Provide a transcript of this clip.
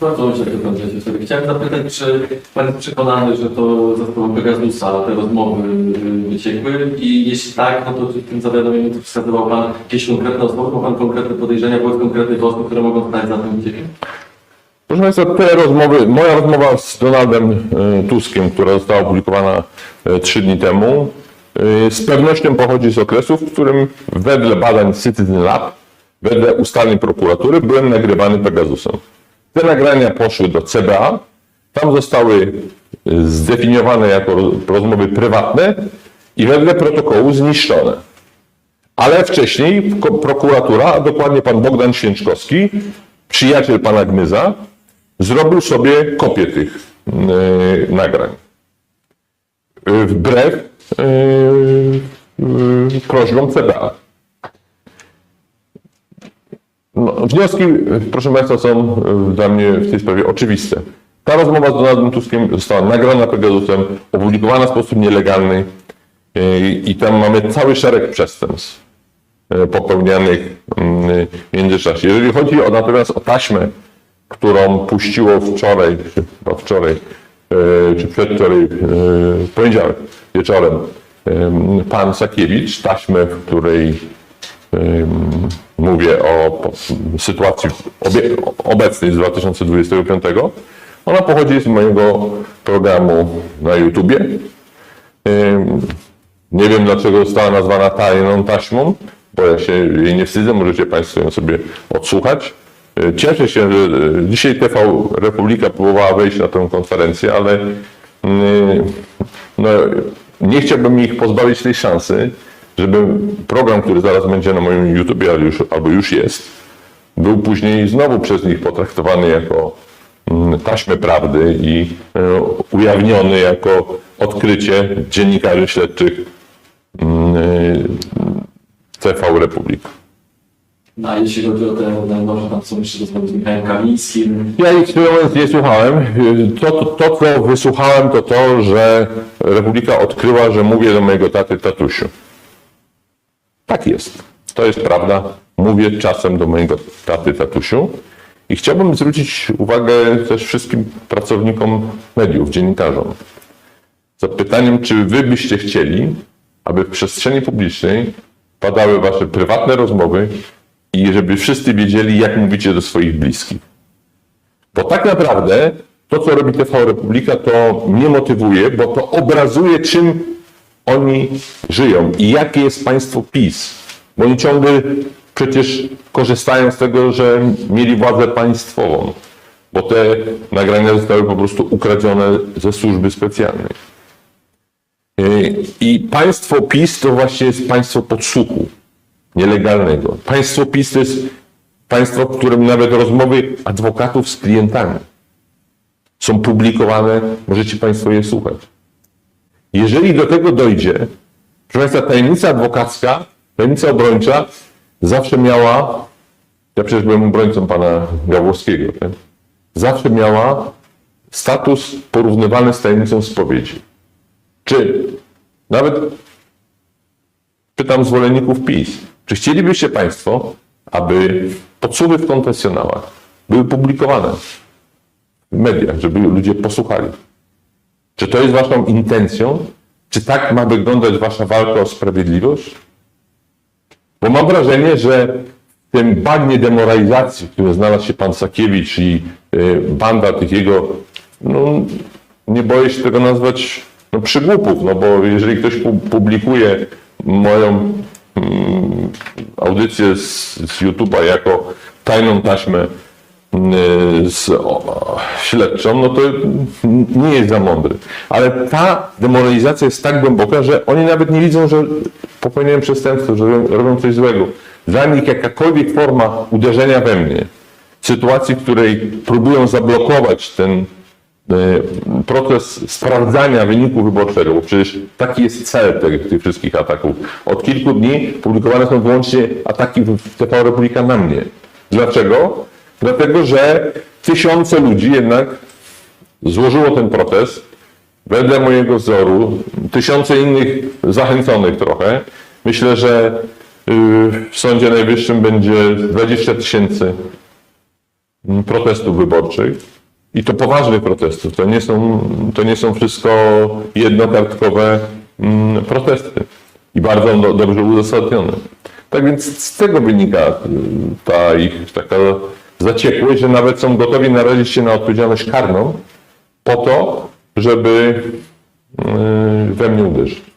Bardzo wtedy. Chciałem zapytać, czy Pan jest przekonany, że to za sprawą Pegasusa te rozmowy y, wyciekły i jeśli tak, no to czy w tym zawiadomieniu to wskazywał Pan jakieś konkretne osoby, ma Pan konkretne podejrzenia wobec konkretnych osób, które mogą stać za tym wyciekiem? Proszę Państwa, te rozmowy, moja rozmowa z Donaldem e, Tuskiem, która została opublikowana e, trzy dni temu, z pewnością pochodzi z okresu, w którym wedle badań Citizen Lab, wedle ustaleń prokuratury, byłem nagrywany Pegasusem. Te nagrania poszły do CBA, tam zostały e, zdefiniowane jako roz- rozmowy prywatne i wedle protokołu zniszczone. Ale wcześniej prokuratura, a dokładnie pan Bogdan Święczkowski, przyjaciel pana Gmyza, zrobił sobie kopię tych e, nagrań. E, Wbrew e, e, prośbom CBA. No, wnioski, proszę Państwa, są e, dla mnie w tej sprawie oczywiste. Ta rozmowa z Donaldem Tuskiem została nagrana Pegasusem, opublikowana w sposób nielegalny e, i tam mamy cały szereg przestępstw e, popełnianych mm, w międzyczasie. Jeżeli chodzi o, natomiast o taśmę, którą puściło wczoraj, chyba wczoraj, czy przedwczoraj, w poniedziałek wieczorem, em, pan Sakiewicz, taśmę, w której mówię o sytuacji obecnej z 2025, ona pochodzi z mojego programu na YouTubie. Nie wiem, dlaczego została nazwana tajną taśmą, bo ja się jej nie wstydzę, możecie Państwo ją sobie odsłuchać. E, Cieszę się, że e, dzisiaj TV Republika próbowała wejść na tę konferencję, ale mm, no, nie chciałbym ich pozbawić tej szansy, żeby program, który zaraz będzie na moim już, albo już jest, był później znowu przez nich potraktowany jako mm, taśmę prawdy i e, ujawniony jako odkrycie dziennikarzy śledczych mm, e, TV Republika. No, a jeśli chodzi o te najnowsze, tam są jeszcze rozmowy z Michałem Kamińskim, Ja ich mówiąc nie słuchałem. To, to, to, co wysłuchałem, to to, że Republika odkryła, że mówię do mojego taty tatusiu. Tak jest. To jest prawda. Mówię czasem do mojego taty tatusiu. I chciałbym zwrócić uwagę też wszystkim pracownikom mediów, dziennikarzom. Z pytaniem, czy wy byście chcieli, aby w przestrzeni publicznej padały wasze prywatne rozmowy i żeby wszyscy wiedzieli, jak mówicie do swoich bliskich. Bo tak naprawdę to, co robi TV Republika, to mnie motywuje, bo to obrazuje, czym oni żyją i jakie jest państwo PiS. Bo oni ciągle przecież korzystają z tego, że mieli władzę państwową, bo te nagrania zostały po prostu ukradzione ze służby specjalnej. I państwo PiS to właśnie jest państwo podsłuchu nielegalnego. Państwo PiS to jest państwo, w którym nawet rozmowy adwokatów z klientami są publikowane, możecie Państwo je słuchać. Jeżeli do tego dojdzie, proszę Państwa, tajemnica adwokacka, tajemnica obrończa zawsze miała, ja przecież byłem obrońcą pana Gawłowskiego, tak? zawsze miała status porównywalny z tajemnicą spowiedzi. Czy nawet pytam zwolenników PiS, czy chcielibyście Państwo, aby podsłuchy w konfesjonałach były publikowane w mediach, żeby ludzie posłuchali? Czy to jest Waszą intencją? Czy tak ma wyglądać Wasza walka o sprawiedliwość? Bo mam wrażenie, że w tym bagnie demoralizacji, w którym znalazł się pan Sakiewicz i y, banda tych jego, no, nie boję się tego nazwać no, przygłupów, no bo jeżeli ktoś pu- publikuje moją mm, audycję z, z YouTube'a jako tajną taśmę z o, śledczą, no to nie jest za mądry. Ale ta demoralizacja jest tak głęboka, że oni nawet nie widzą, że popełniają przestępstwo, że robią, coś złego. Dla nich jakakolwiek forma uderzenia we mnie, sytuacji, w której próbują zablokować ten e, proces sprawdzania wyniku wyborczego, bo przecież taki jest cel tych, tych wszystkich ataków. Od kilku dni publikowane są wyłącznie ataki w TV Republika na mnie. Dlaczego? Dlatego, że tysiące ludzi jednak złożyło ten protest wedle mojego wzoru, tysiące innych zachęconych trochę. Myślę, że y, w Sądzie Najwyższym będzie 20 tysięcy protestów wyborczych i to poważnych protestów. To nie są, to nie są wszystko jednokartkowe mm, protesty i bardzo do, dobrze uzasadnione. Tak więc z tego wynika y, ta ich taka zaciekłość, że nawet są gotowi narazić się na odpowiedzialność karną po to, żeby y, we mnie uderzyć.